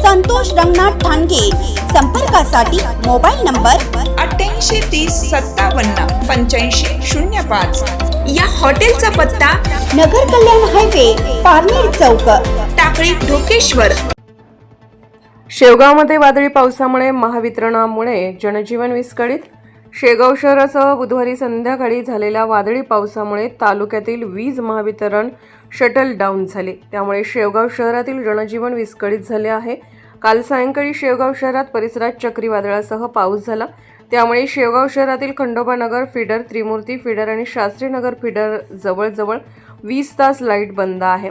संतोष रंगनाथ ठाणगे. संपर्कासाठी mobile number अठ्ठ्याऐंशी तीस सत्तावन्न पंच्याऐंशी शून्य पाच. या हॉटेलचा पत्ता नगर कल्याण हायवे पारनेर चौक. टाकळी ढोकेश्वर. शेवगावमध्ये वादळी पावसामुळे महावितरणामुळे जनजीवन विस्कळीत. शेगाव शहरासह बुधवारी संध्याकाळी झालेल्या वादळी पावसामुळे तालुक्यातील वीज महावितरण शटल डाऊन झाले. त्यामुळे शेवगाव शहरातील जनजीवन विस्कळीत झाले आहे. काल सायंकाळी शेवगाव शहरात परिसरात चक्रीवादळासह पाऊस झाला. त्यामुळे शेवगाव शहरातील खंडोबा नगर फिडर त्रिमूर्ती फिडर आणि शास्त्रीनगर फिडर जवळजवळ वीस तास लाइट बंद आहे.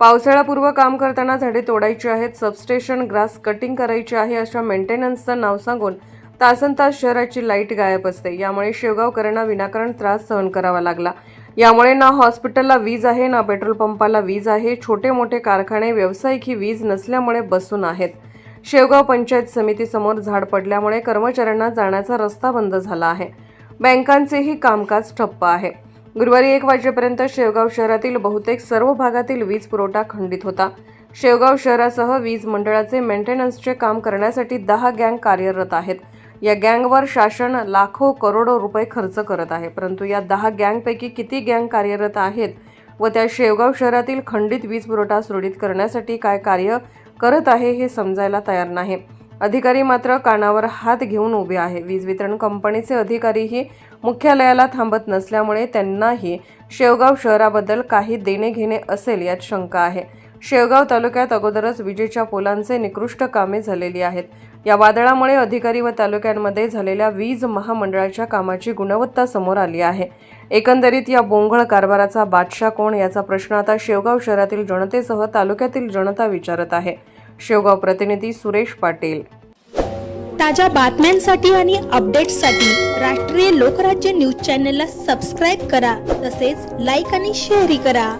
पावसाळापूर्व काम करताना झाडे तोडायची आहेत सबस्टेशन ग्रास कटिंग करायची आहे अशा मेंटेनन्सचं नाव सांगून तासन तास शहराची लाइट गायब असते. यामुळे शेवगावकरांना विनाकारण त्रास सहन करावा लागला. यामुळे ना हॉस्पिटलला वीज आहे ना पेट्रोल पंपाला वीज आहे छोटे मोठे कारखाने व्यावसायिक ही वीज नसल्यामुळे बसून आहेत. शेवगाव पंचायत समितीसमोर झाड पडल्यामुळे कर्मचाऱ्यांना जाण्याचा रस्ता बंद झाला आहे. बँकांचेही कामकाज ठप्प आहे. गुरुवारी एक वाजेपर्यंत शेवगाव शहरातील बहुतेक सर्व भागातील वीज पुरवठा खंडित होता. शेवगाव शहरासह वीज मंडळाचे मेंटेनन्सचे काम करण्यासाठी दहा गँग कार्यरत आहेत. या गँगवर शासन लाखो करोडो रुपये खर्च करत आहे. परंतु या दहा गँगपैकी किती गँग कार्यरत आहेत व त्या शेवगाव शहरातील खंडित वीज पुरवठा सुरळीत करण्यासाठी काय कार्य करत आहे हे समजायला तयार नाही. अधिकारी मात्र कानावर हात घेऊन उभे आहे. वीज वितरण कंपनीचे अधिकारीही मुख्यालयाला थांबत नसल्यामुळे त्यांनाही शेवगाव शहराबद्दल काही देणे घेणे असेल यात शंका आहे. शेवगाव तालुक्यात अगोदरच विजेच्या पोलांचे निकृष्ट कामे झालेली आहेत. या वादळामुळे अधिकारी व तालुक्यांमध्ये झालेल्या वीज महामंडळाच्या कामाची गुणवत्ता समोर आली आहे. एकंदरीत या बोंघळ कारभाराचा बादशाह कोण याचा प्रश्न आता शेवगाव शहरातील जनतेसह तालुक्यातील जनता विचारत आहे. शेवगाव प्रतिनिधी सुरेश पाटील. ताज्या बातम्यांसाठी आणि अपडेट्ससाठी राष्ट्रीय लोकराज्य न्यूज चॅनलला सबस्क्राईब करा तसेच लाईक आणि शेअरही करा.